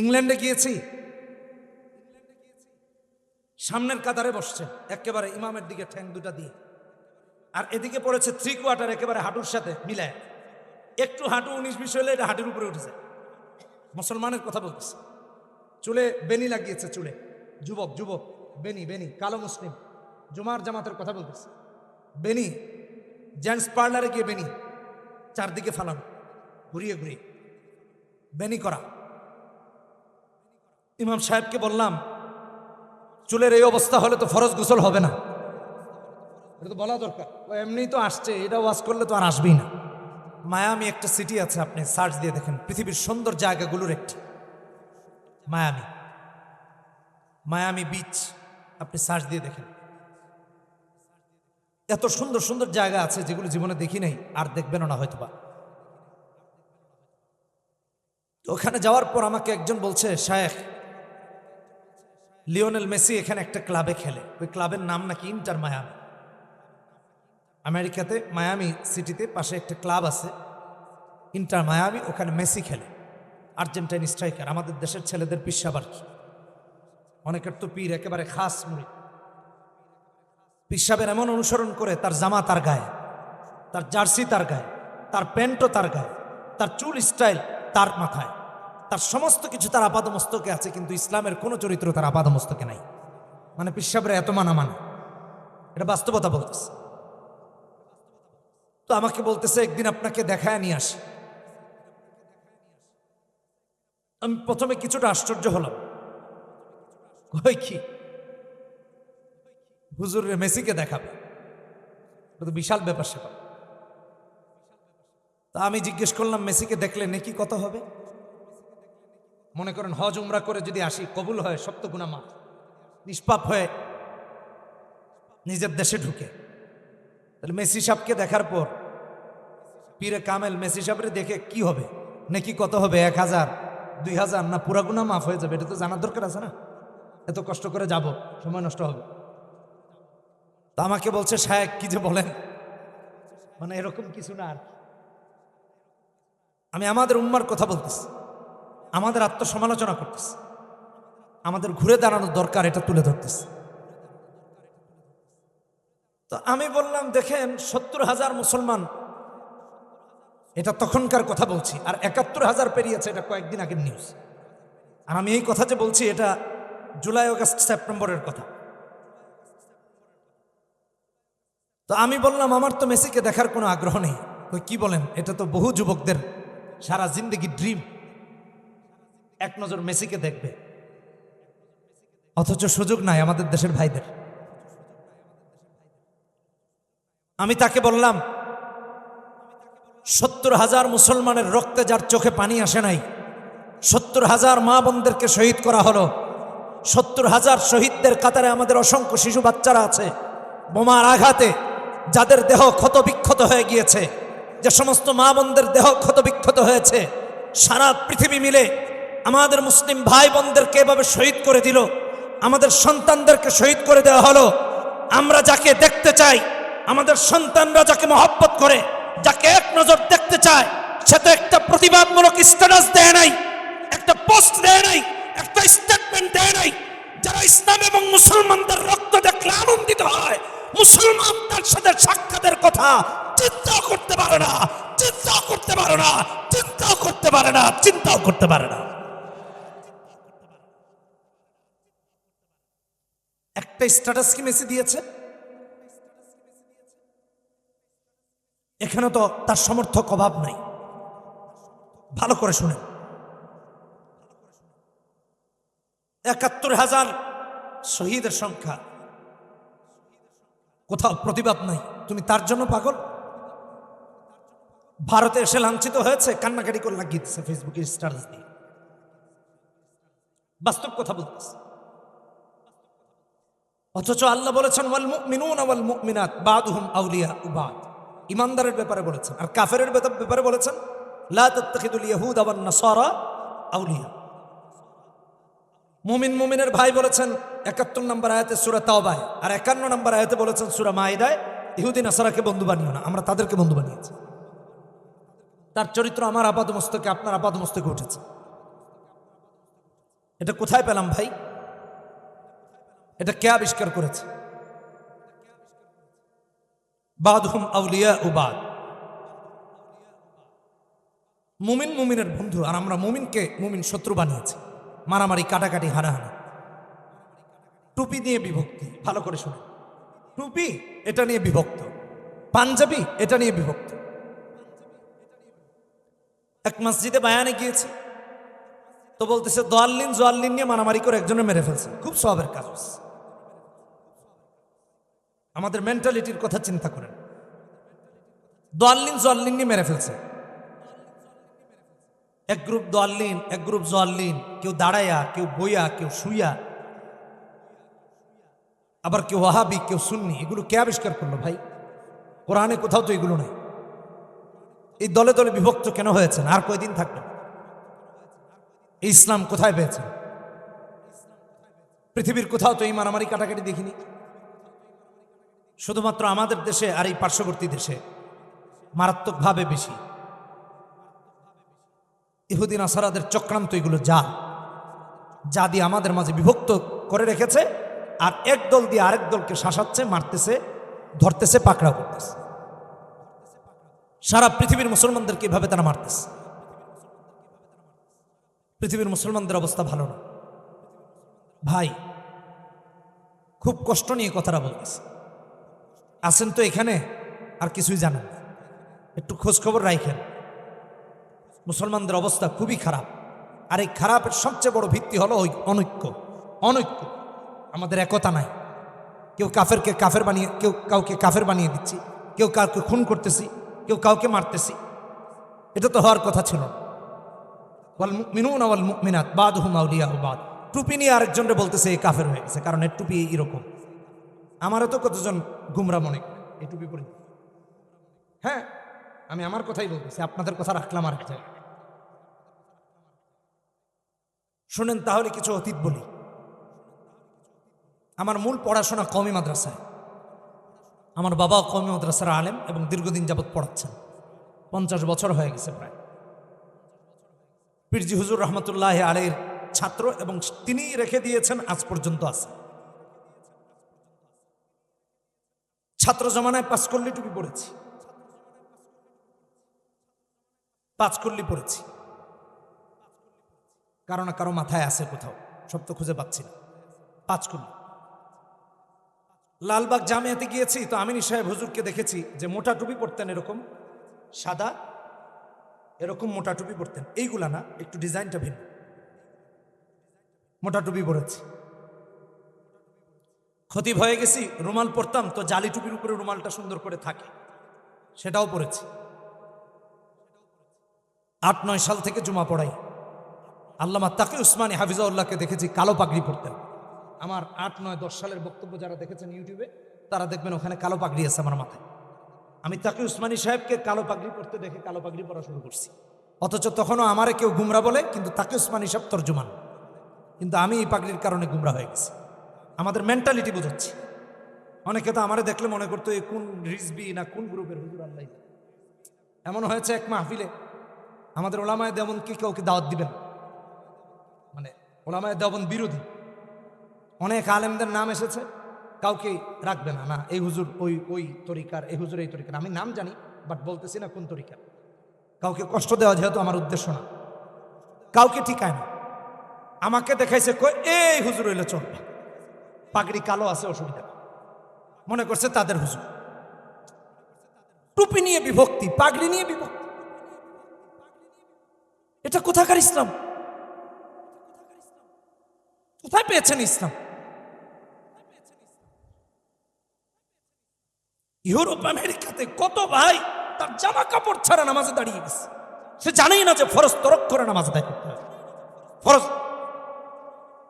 ইংল্যান্ডে গিয়েছি। সামনের কাতারে বসছে, একেবারে ইমামের দিকে ঠ্যাং দুটা দিয়ে। আর এদিকে পড়েছে থ্রি কোয়ার্টার একেবারে হাঁটুর সাথে মিলায়। একটু হাঁটু উনিশ বিশ হলে এটা হাঁটুর উপরে উঠেছে মুসলমানের কথা বলতেছে। চুলে বেনি লাগিয়েছে চুলে। যুবক যুবক বেনি বেনি কালো মুসলিম। জুমার জামাতের কথা বলতেছে। বেনি জেন্টস পার্লারে গিয়ে বেনি চারদিকে ফালানো, ঘুরিয়ে ঘুরিয়ে। বেনি করা। ইমাম সাহেবকে বললাম, চুলের এই অবস্থা হলে তো ফরজ গোসল হবে না। এটা তো বলা দরকার। ও এমনি তো আসছে, এটা ওয়াজ করলে তো আর আসবেই না। মায়ামি একটা সিটি আছে, আপনি সার্চ দিয়ে দেখেন। পৃথিবীর সুন্দর জায়গাগুলোর একটি। মায়ামি। মায়ামি বিচ আপনি সার্চ দিয়ে দেখেন। এত সুন্দর সুন্দর জায়গা আছে যেগুলো জীবনে দেখি নাই, আর দেখবেনও না হয়তো বা ওখানে যাওয়ার পর আমাকে একজন বলছে, শায়েখ লিওনেল মেসি এখানে একটা ক্লাবে খেলে। ওই ক্লাবের নাম নাকি ইন্টার মায়ামি। আমেরিকাতে, মায়ামি সিটিতে পাশে একটা ক্লাব আছে। ইন্টার মায়ামি, ওখানে মেসি খেলে। আর্জেন্টাইন স্ট্রাইকার, আমাদের দেশের ছেলেদের পিসাব আর কি অনেকের তো পীর একেবারে খাস মুড়ি। পিসাবের এমন অনুসরণ করে, তার জামা তার গায়ে, তার জার্সি তার গায়ে, তার প্যান্টও তার গায়ে, তার চুল স্টাইল তার মাথায়। তার সমস্ত কিছু তার আপাদমস্তকে আছে, কিন্তু ইসলামের কোনো চরিত্র তার আপাদমস্তকে নাই। মানে পিসাবের এত মানা মানে এটা বাস্তবতা বলতেছে। তো আমাকে বলতেছে, একদিন আপনাকে দেখায় নিয়ে আসি। আমি প্রথমে কিছুটা আশ্চর্য হলাম। কি? হুজুর মেসিকে দেখাবে। তো বিশাল ব্যাপার সেটা। তা আমি জিজ্ঞেস করলাম, মেসিকে দেখলে নেকি কত হবে? মনে করেন হজ উমরা করে যদি আসি, কবুল হয় সপ্ত গুণা মাফ। নিষ্পাপ হয়ে নিজের দেশে ঢুকে। তাহলে মেসি সাহেবকে দেখার পর পীরে কামেল মেসি সাহেবরে দেখে কি হবে? নাকি কত হবে? এক হাজার, দুই হাজার না পুরা গুণা মাফ হয়ে যাবে? এটা তো জানার দরকার আছে না? এত কষ্ট করে যাব, সময় নষ্ট হবে। তা আমাকে বলছে, সাহেব, কি যে বলেন? মানে এরকম কিছু না আর আমি আমাদের উম্মার কথা বলতেছি। আমাদের আত্মসমালোচনা করতেছি। আমাদের ঘুরে দাঁড়ানোর দরকার, এটা তুলে ধরতেছে। তো আমি বললাম, দেখেন, সত্তর হাজার মুসলমান, এটা তখনকার কথা বলছি, আর একাত্তর হাজার পেরিয়েছে, এটা কয়েকদিন আগের নিউজ আর আমি এই কথা যে বলছি, এটা জুলাই অগাস্ট সেপ্টেম্বরের কথা। তো আমি বললাম, আমার তো মেসিকে দেখার কোনো আগ্রহ নেই। কই, কি বলেন? এটা তো বহু যুবকদের সারা জিন্দগি ড্রিম এক নজর মেসিকে দেখবে। অথচ সুযোগ নাই আমাদের দেশের ভাইদের। আমি তাকে বললাম, সত্তর হাজার মুসলমানের রক্তে যার চোখে পানি আসে নাই, সত্তর হাজার মা বোনদেরকে শহীদ করা হলো, সত্তর হাজার শহীদদের কাতারে আমাদের অসংখ্য শিশু বাচ্চারা আছে, বোমার আঘাতে যাদের দেহ ক্ষত বিক্ষত হয়ে গিয়েছে, যে সমস্ত মা বোনদের দেহ ক্ষত বিক্ষত হয়েছে, সারা পৃথিবী মিলে আমাদের মুসলিম ভাই বোনদেরকে এভাবে শহীদ করে দিল, আমাদের সন্তানদেরকে শহীদ করে দেওয়া হলো। আমরা যাকে দেখতে চাই, আমাদের সন্তানরা যাকে মহব্বত করে, যাকে এক নজর দেখতে চায়, সে তো একটা প্রতিবাদমূলক স্ট্যাটাস দেয় নাই, একটা পোস্ট দেয় নাই, একটা স্টেটমেন্ট দেয় নাই। যারা ইসলাম এবং মুসলমানদের রক্ত দেখলে আনন্দিত হয় মুসলমান তার সাথে সাক্ষাতের কথা চিন্তাও করতে পারে না, চিন্তাও করতে পারে না, চিন্তাও করতে পারে না, চিন্তাও করতে পারে না। একটা স্ট্যাটাস কি মেসি দিয়েছে। এখানে তো তার সমর্থক অভাব নাই। ভালো করে শুনেন। একাত্তর হাজার শহীদের সংখ্যা। কোথাও প্রতিবাদ নাই। তুমি তার জন্য পাগল? ভারতে এসে লাঞ্ছিত হয়েছে, কান্নাকাটি করে লাগিয়ে দিচ্ছে ফেসবুকে স্ট্যাটাস দিয়ে। বাস্তব কথা বলতেছে। অথচ আল্লাহ বলেছেন, ওয়াল মুমিনুন ওয়াল মুমিনাত বাদুহুম আউলিয়া উবাদ। ইমানদারের ব্যাপারে বলেছেন, আর কাফেরের ব্যাপার- বলেছেন, লা তাত্তাখিদুল ইয়াহুদ ওয়ান নাসারা আউলিয়া। মুমিন মুমিনের ভাই বলেছেন, একাত্তর নম্বর আয়াতে সুরা তাওবায়, আর একান্ন নম্বর আয়াতে বলেছেন, সুরা মাইদায় ইহুদিন আসারাকে বন্ধু বানিও না, আমরা তাদেরকে বন্ধু বানিয়েছি। তার চরিত্র আমার আপাদ মস্তকে আপনার আপাদ মস্তকে উঠেছে। এটা কোথায় পেলাম ভাই? এটা কে আবিষ্কার করেছে? বাদহুম আউলিয়া উবাদ মুমিন মুমিনের বন্ধু, আর আমরা মুমিনকে মুমিন শত্রু বানিয়েছি। মারামারি, কাটাকাটি, হানাহানি। টুপি নিয়ে বিভক্তি, ভালো করে শুনে। টুপি, এটা নিয়ে বিভক্ত। পাঞ্জাবি, এটা নিয়ে বিভক্ত। এক মসজিদে বায়ানে গিয়েছে। তো বলতেছে, দোয়াল্লিন, জোয়াল্লিন নিয়ে মারামারি করে একজনে মেরে ফেলছে। খুব সবের কাজ আমাদের মেন্টালিটির কথা চিন্তা করেন। দোয়াল্লিন জোয়াল্লিন নিয়ে মেরে ফেলছে। এক গ্রুপ দোয়াল্লিন, এক গ্রুপ জোয়াল্লিন, কেউ দাঁড়াইয়া কেউ বইয়া, কেউ শুইয়া। আবার কেউ ওয়াহাবি, কেউ সুন্নি, এগুলো কে আবিষ্কার করল ভাই? কোরআনে কোথাও তো এগুলো নেই। এই দলে দলে বিভক্ত কেন হয়েছেন? আর কয়দিন থাকবেন? ইসলাম কোথায় পেয়েছেন? পৃথিবীর কোথাও তো এই মারামারি কাটাকাটি দেখিনি। শুধুমাত্র আমাদের দেশে আর এই পার্শ্ববর্তী দেশে মারাত্মকভাবে বেশি। ইহুদিন আসারাদের চক্রান্ত এগুলো যা যা দিয়ে আমাদের মাঝে বিভক্ত করে রেখেছে, আর এক দল দিয়ে আরেক দলকে শাসাচ্ছে, মারতেছে, ধরতেছে, পাকড়াও করতেছে। সারা পৃথিবীর মুসলমানদেরকে এভাবে তারা মারতেছে। পৃথিবীর মুসলমানদের অবস্থা ভালো না। ভাই, খুব কষ্ট নিয়ে কথাটা বলতেছে। আছেন তো এখানে? আর কিছুই জানেন একটু খোঁজখবর রাখেন মুসলমানদের অবস্থা খুবই খারাপ। আর এই খারাপের সবচেয়ে বড় ভিত্তি হলো ওই অনৈক্য। অনৈক্য। আমাদের একতা নাই। কেউ কাফেরকে কাফের বানিয়ে, কেউ কাউকে কাফের বানিয়ে দিচ্ছি। কেউ কাউকে খুন করতেছি। কেউ কাউকে মারতেছি। এটা তো হওয়ার কথা ছিল। মিনুন ওয়াল মুমিনাত, বাদহুম আউলিয়া বাদ। টুপি নিয়ে আরেকজনরে বলতেছে কাফের হয়ে গেছে। কারণ এর টুপি এরকম আমারও তো কতজন গুমরা মনে করে এই টুপি পরে হ্যাঁ আমি আমার কথাই বলতেছি আপনাদের কথা রাখলাম আর জায়গায়। শোনেন, তাহলে কিছু অতীত বলি। আমার মূল পড়াশোনা কমি মাদ্রাসায়। আমার বাবা কমি মাদ্রাসার আলেম এবং দীর্ঘদিন যাবৎ পড়াচ্ছেন। পঞ্চাশ বছর হয়ে গেছে প্রায়। পীরজি হুজুর রহমতুল্লাহ আলের ছাত্র এবং তিনি রেখে দিয়েছেন, আজ পর্যন্ত আছে। ছাত্র জমানায় পাঁচকল্লি টুপি পড়েছি পাঁচকল্লি পড়েছি কারও না কারও মাথায় আছে কোথাও, সব তো খুঁজে পাচ্ছি না। পাঁচকল্লি লালবাগ জামিয়াতে গিয়েছি, তো আমিনী সাহেব হুজুরকে দেখেছি যে মোটা টুপি পরতেন এরকম সাদা, এরকম মোটা টুপি পরতেন। এইগুলা না, একটু ডিজাইনটা ভিন্ন। মোটা টুপি পরেছি। ক্ষতি হয়ে গেছি, রুমাল পরতাম, তো জালি টুপির উপরে রুমালটা সুন্দর করে থাকে। সেটাও পরেছি। আট, নয় সাল থেকে জুমা পড়াই। আল্লামা তাকে উসমানী হাফিজাউল্লাহকে দেখেছি, কালো পাগড়ি পরতেন। আমার আট, নয়, দশ সালের বক্তব্য যারা দেখেছেন ইউটিউবে, তারা দেখবেন ওখানে কালো পাগড়ি আছে আমার মাথায়। আমি তাকে উসমানী সাহেবকে কালো পাগড়ি পড়তে দেখে কালো পাগড়ি পড়া শুরু করছি। অথচ তখনও আমারে কেউ গুমরা বলে, কিন্তু তাকে উসমানী সাহেব তর্জমান। কিন্তু আমি এই পাগড়ির কারণে গুমরা হয়ে গেছি। আমাদের মেন্টালিটি বোঝাচ্ছি। অনেকে তো আমারে দেখলে মনে করতো এই কোন রিজবি না কোন গ্রুপের হুজুর আল্লাহ? এমন হয়েছে এক মাহফিলে, আমাদের ওলামায় দেবন কি কাউকে দাওয়াত দিবেন? মানে ওলামায় দেবন বিরোধী। অনেক আলেমদের নাম এসেছে, কাউকে রাখবে না। না, এই হুজুর ওই ওই তরিকার, এই হুজুর এই তরিকার। আমি নাম জানি বাট বলতেছি না কোন তরিকার। কাউকে কষ্ট দেওয়া যেহেতু আমার উদ্দেশ্য না। কাউকে ঠিকায় না। আমাকে দেখাইছে এই হুজুর হইলে চলবে। পাগড়ি কালো আছে অসুবিধা মনে করছে তাদের হুজুর। টুপি নিয়ে বিভক্তি, পাগড়ি নিয়ে বিভক্তি। এটা কোথাকার ইসলাম? কোথায় পেয়েছেন ইসলাম? ইউরোপ, আমেরিকাতে কত ভাই তার জামা কাপড় ছাড়া নামাজে দাঁড়িয়ে গেছে। সে জানেই না যে ফরজ তরক করে নামাজ আদায় করতে হয়। ফরজ।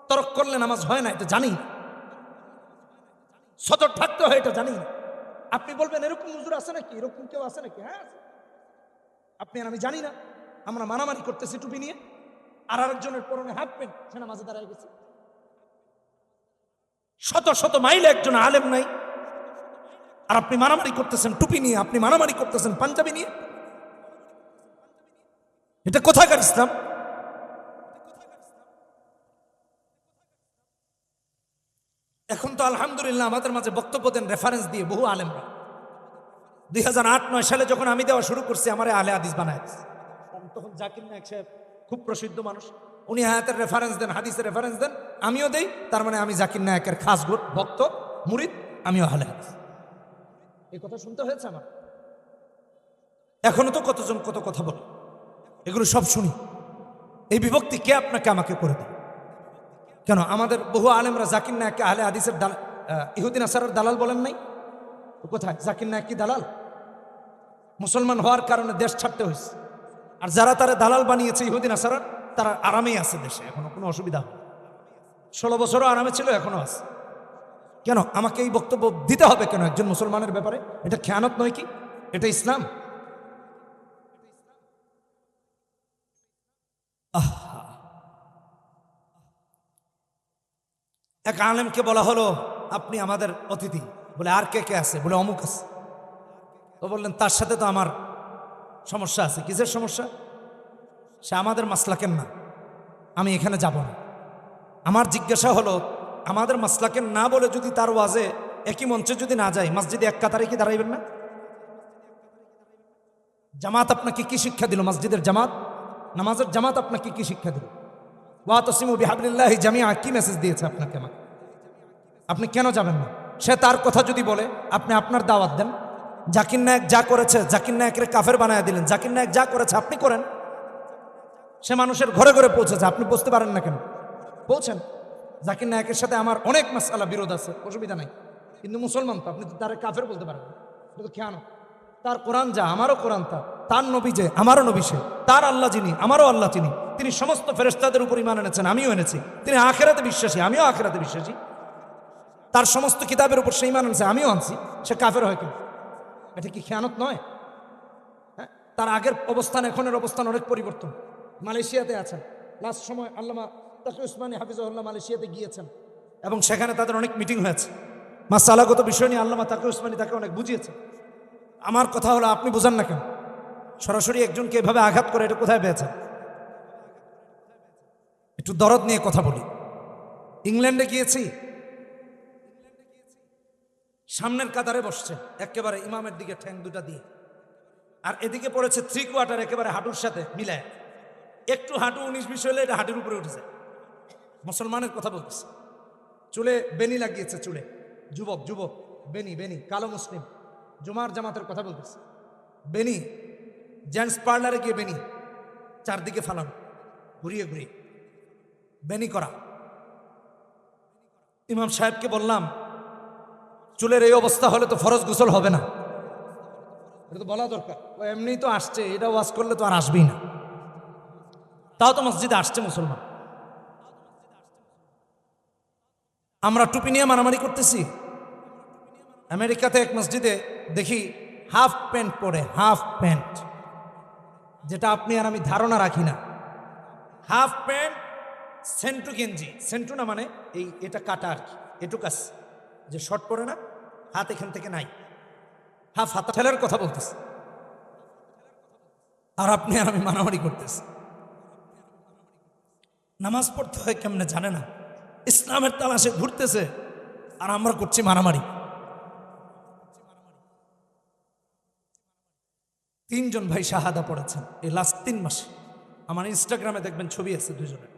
তরক করলে নামাজ হয় না, এটা জানেই না। সদর থাকতে হয়, এটা জানি আপনি বলবেন, এরকম হুজুর আছে নাকি? এরকম কেউ আছে নাকি? হ্যাঁ আপনি আর আমি জানি না। আমরা মারামারি করতেছি টুপি নিয়ে। আর আরেকজনের পরনে হাফ প্যান্ট সে মাঝে দাঁড়ায় গেছে। শত শত মাইলে একজন আলেম নাই। আর আপনি মারামারি করতেছেন টুপি নিয়ে, আপনি মারামারি করতেছেন পাঞ্জাবি নিয়ে। এটা কোথাকার ইসলাম? এখন তো আলহামদুলিল্লাহ আমাদের মাঝে বক্তব্য দেন রেফারেন্স দিয়ে বহু আলেমরা। দুই হাজার আট, নয় সালে যখন আমি দেওয়া শুরু করছি, আমার আলে হাদিস বানায় তখন জাকির নায়ক সাহেব খুব প্রসিদ্ধ মানুষ, উনি হায়াতের রেফারেন্স দেন, হাদিসের রেফারেন্স দেন, আমিও দেই, তার মানে আমি জাকির নায়কের খাস ভক্ত, মুরিদ, আমিও আলে হাদিস। এই কথা শুনতে হয়েছে আমার? এখনও তো কতজন কত কথা বলে? এগুলো সব শুনি। এই বিভক্তি কে আপনাকে আমাকে করে দেয় কেন? আমাদের বহু আলেমরা জাকির নায়ককে আহলে হাদিসের দাল আহ, ইহুদিন আসারের দালাল বলেন নাই? কোথায়? জাকির নায়ক কি দালাল? মুসলমান হওয়ার কারণে দেশ ছাড়তে হয়েছে। আর যারা তারা দালাল বানিয়েছে ইহুদিন আসারার তারা আরামেই আছে দেশে এখনও কোনো অসুবিধা হয় ষোলো বছরও আরামে ছিল এখনও আছে। কেন? আমাকে এই বক্তব্য দিতে হবে কেন একজন মুসলমানের ব্যাপারে? এটা খেয়ানত নয় কি? এটা ইসলাম? এক আলেমকে বলা হলো, আপনি আমাদের অতিথি। বলে, আর কে কে আছে? বলে, অমুক আছে। তো বললেন, তার সাথে তো আমার সমস্যা আছে। কিসের সমস্যা? সে, আমাদের মাসলাকের না? আমি এখানে যাব না। আমার জিজ্ঞাসা হলো, আমাদের মাসলাকের না? বলে, যদি তার ওয়াজে একই মঞ্চে যদি না যায়, মসজিদে এক কাতারে কি দাঁড়াইবেন না? জামাত আপনাকে কি শিক্ষা দিল? মসজিদের জামাত? নামাজের জামাত আপনাকে কি শিক্ষা দিল? ওয়া বিহাবলিল্লাহি জামিয়া কি মেসেজ দিয়েছে আপনাকে আমাকে? আপনি কেন যাবেন না? সে তার কথা যদি বলে, আপনি আপনার দাওয়াত দেন। জাকির নায়ক যা করেছে, জাকির নায়কের কাফের বানায় দিলেন। জাকির নায়ক যা করেছে, আপনি করেন। সে মানুষের ঘরে ঘরে পৌঁছেছে, আপনি বুঝতে পারেন না কেন? পৌঁছেন জাকির নায়কের সাথে আমার অনেক মাসালা বিরোধ আছে, অসুবিধা নাই। কিন্তু মুসলমান তো, আপনি তার কাফের বলতে পারেন খেয়ানো তার কোরআন যা, আমারও কোরআন তা। তার নবী যে, আমারও নবী সে, তার আল্লাহ যিনি, আমারও আল্লাহ তিনি তিনি সমস্ত ফেরেস্তাদের উপর ইমান এনেছেন, আমিও এনেছি। তিনি আখেরাতে বিশ্বাসী, আমিও আখেরাতে বিশ্বাসী। তার সমস্ত কিতাবের উপর সে ইমান আনছে আমিও আনছি। সে কাফের হয় কেন? এটা কি খেয়ানত নয়? হ্যাঁ? তার আগের অবস্থান, এখনের অবস্থান অনেক পরিবর্তন। মালয়েশিয়াতে আছেন। লাস্ট সময় আল্লামা তাকে উসমানী হাফিজুল্লাহ মালয়েশিয়াতে গিয়েছেন। এবং সেখানে তাদের অনেক মিটিং হয়েছে। মাসালাগত বিষয় নিয়ে আল্লামা তাকে উসমানী তাকে অনেক বুঝিয়েছে। আমার কথা হলো, আপনি বুঝান না কেন? সরাসরি একজনকে এভাবে আঘাত করে, এটা কোথায় পেয়েছেন একটু দরদ নিয়ে কথা বলি। ইংল্যান্ডে গিয়েছি। সামনের কাতারে বসছে, একেবারে ইমামের দিকে ঠ্যাং দুটা দিয়ে। আর এদিকে পড়েছে থ্রি কোয়ার্টার একেবারে হাঁটুর সাথে মিলায়। একটু হাঁটু উনিশ বিশ হলে এটা হাঁটুর উপরে উঠেছে। মুসলমানের কথা বলতেছে। চুলে বেনি লাগিয়েছে চুলে। যুবক যুবক বেনি বেনি কালো মুসলিম। জুমার জামাতের কথা বলতেছে। বেনি জেন্টস পার্লারে গিয়ে বেনি চারদিকে ফালানো, ঘুরিয়ে ঘুরিয়ে। বেনি করা। ইমাম সাহেবকে বললাম, চুলের এই অবস্থা হলে তো ফরজ গোসল হবে না। এটা তো বলা দরকার। ও এমনি তো আসছে, এটা ওয়াজ করলে তো আর আসবেই না। তাও তো মসজিদে আসছে মুসলমান। আমরা টুপি নিয়ে মারামারি করতেছি। আমেরিকাতে এক মসজিদে দেখি, হাফ প্যান্ট পরে, হাফ প্যান্ট। যেটা আপনি আর আমি ধারণা রাখি না। হাফ প্যান্ট, সেন্টু গেঞ্জি। সেন্টু না মানে এই, এটা কাটা আর কি। এটুকাস। যে শর্ট পরে না, হাত এখান থেকে নাই। হাফ হাতা। ঠেলার কথা বলতেছে। আর আপনি আর আমি মারামারি করতেছি। নামাজ পড়তে হয় কেমনে জানে না। ইসলামের তালাশে ঘুরতেছে। আর আমরা করছি মারামারি। তিনজন ভাই শাহাদা পড়েছেন এই লাস্ট তিন মাসে। আমার ইনস্টাগ্রামে দেখবেন ছবি আছে দুজনের।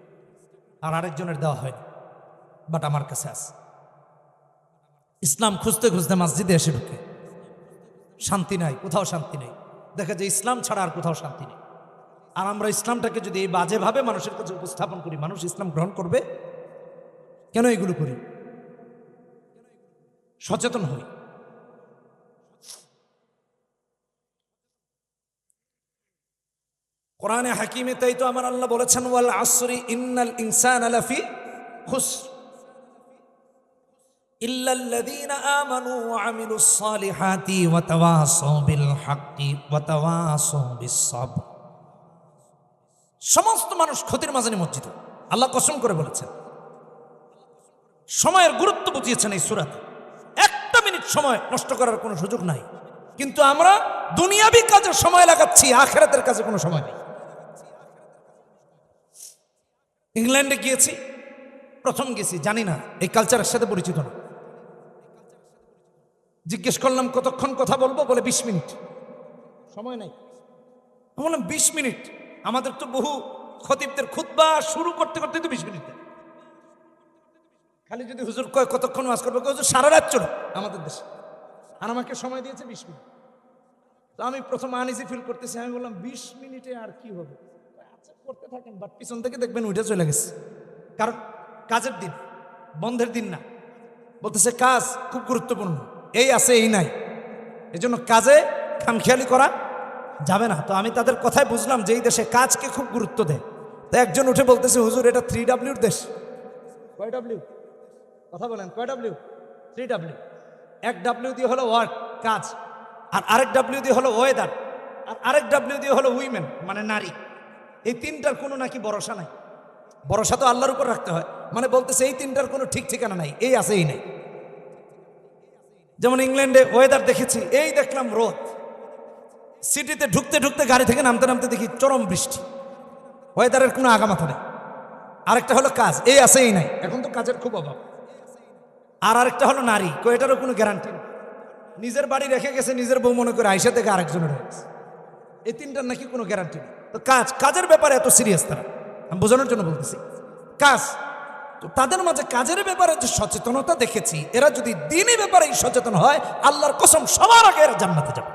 আর আরেকজনের দেওয়া হয়নি। বাট আমার কাছে আছে। ইসলাম খুঁজতে খুঁজতে মসজিদে এসে ঢুকে। শান্তি নাই, কোথাও শান্তি নেই। দেখা যায় ইসলাম ছাড়া আর কোথাও শান্তি নেই। আর আমরা ইসলামটাকে যদি এই বাজেভাবে মানুষের কাছে উপস্থাপন করি, মানুষ ইসলাম গ্রহণ করবে? কেন এগুলো করি? সচেতন হই। কোরআনে হাকিমে তাই তো আমার আল্লাহ বলেছেন ওয়াল আসরি ইন্নাল ইনসান আলাফি খুস إلا الذين آمنوا وعملوا الصالحات وتواصوا بالحق وتواصوا بالصبر সমস্ত মানুষ ক্ষতির মাঝে নিমজ্জিত আল্লাহ কসম করে বলেছেন সময়ের গুরুত্ব বুঝিয়েছেন এই সুরাতে একটা মিনিট সময় নষ্ট করার কোনো সুযোগ নাই কিন্তু আমরা দুনিয়াবি কাজে সময় লাগাচ্ছি আখেরাতের কাজে কোনো সময় নেই ইংল্যান্ডে গিয়েছি, প্রথম গেছি, জানি না, এই কালচারের সাথে পরিচিত না। জিজ্ঞেস করলাম, কতক্ষণ কথা বলব? বলে, বিশ মিনিট। সময় নাই। বললাম, বিশ মিনিট? আমাদের তো বহু খতিবদের খুতবা শুরু করতে করতে তো বিশ মিনিট। খালি যদি হুজুর কয়, কতক্ষণ ওয়াজ করবে? হুজুর, সারা রাত চলো আমাদের দেশে। আর আমাকে সময় দিয়েছে বিশ মিনিট। তো আমি প্রথম আনইজি ফিল করতেছি, আমি বললাম, বিশ মিনিটে আর কি হবে? করতে থাকেন বাট পিছন থেকে দেখবেন উঠে চলে গেছে। কারণ কাজের দিন, বন্ধের দিন না। বলতেছে, কাজ খুব গুরুত্বপূর্ণ। এই আছে, এই নাই। এজন্য কাজে খামখেয়ালি করা যাবে না। তো আমি তাদের কথায় বুঝলাম যে এই দেশে কাজকে খুব গুরুত্ব দেয়। তো একজন উঠে বলতেছে, হুজুর, এটা থ্রি ডাব্লিউর দেশ। কয় ডাব্লিউ কথা বলেন, কয় ডাব্লিউ থ্রি ডাব্লিউ এক ডাব্লিউ দিয়ে হলো ওয়ার্ক কাজ। আর আরেক ডাব্লিউ দিয়ে হলো ওয়েদার আর আরেক ডাব্লিউ দিয়ে হলো উইমেন মানে নারী। এই তিনটার কোনো নাকি ভরসা নাই। ভরসা তো আল্লাহর উপর রাখতে হয়। মানে বলতেছে, এই তিনটার কোনো ঠিক ঠিকানা নাই, এই আছে এই নাই। যেমন ইংল্যান্ডে ওয়েদার দেখেছি, এই দেখলাম রোদ। সিটিতে ঢুকতে ঢুকতে গাড়ি থেকে নামতে নামতে দেখি চরম বৃষ্টি। ওয়েদারের কোনো আগামাথা নেই। আরেকটা হলো কাজ, এই আছে এই নাই। এখন তো কাজের খুব অভাব। আর আরেকটা হলো নারী, কো কোনো গ্যারান্টি নিজের বাড়ি রেখে গেছে, নিজের বউ মনে করে আইসা থেকে আরেকজনের হয়ে গেছে এই তিনটার নাকি কোনো গ্যারান্টি নেই। তো কাজ, কাজের ব্যাপারে এত সিরিয়াস তারা। আমি বোঝানোর জন্য বলতেছি, কাজ, তো তাদের মাঝে কাজের ব্যাপারে যে সচেতনতা দেখেছি, এরা যদি দিনই ব্যাপারে সচেতন হয়, আল্লাহর কসম সবার আগে এরা জান্নাতে যাবে।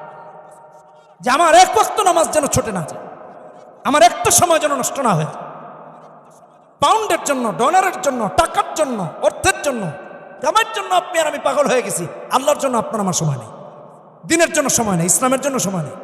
যে আমার এক বক্ত নামাজ যেন ছোটে না যায়, আমার একটা সময় যেন নষ্ট না হয়ে পাউন্ডের জন্য, ডলারের জন্য, টাকার জন্য, অর্থের জন্য কামার জন্য আপনি আর আমি পাগল হয়ে গেছি। আল্লাহর জন্য আপনার আমার সময় নেই। দিনের জন্য সময় নেই, ইসলামের জন্য সময় নেই।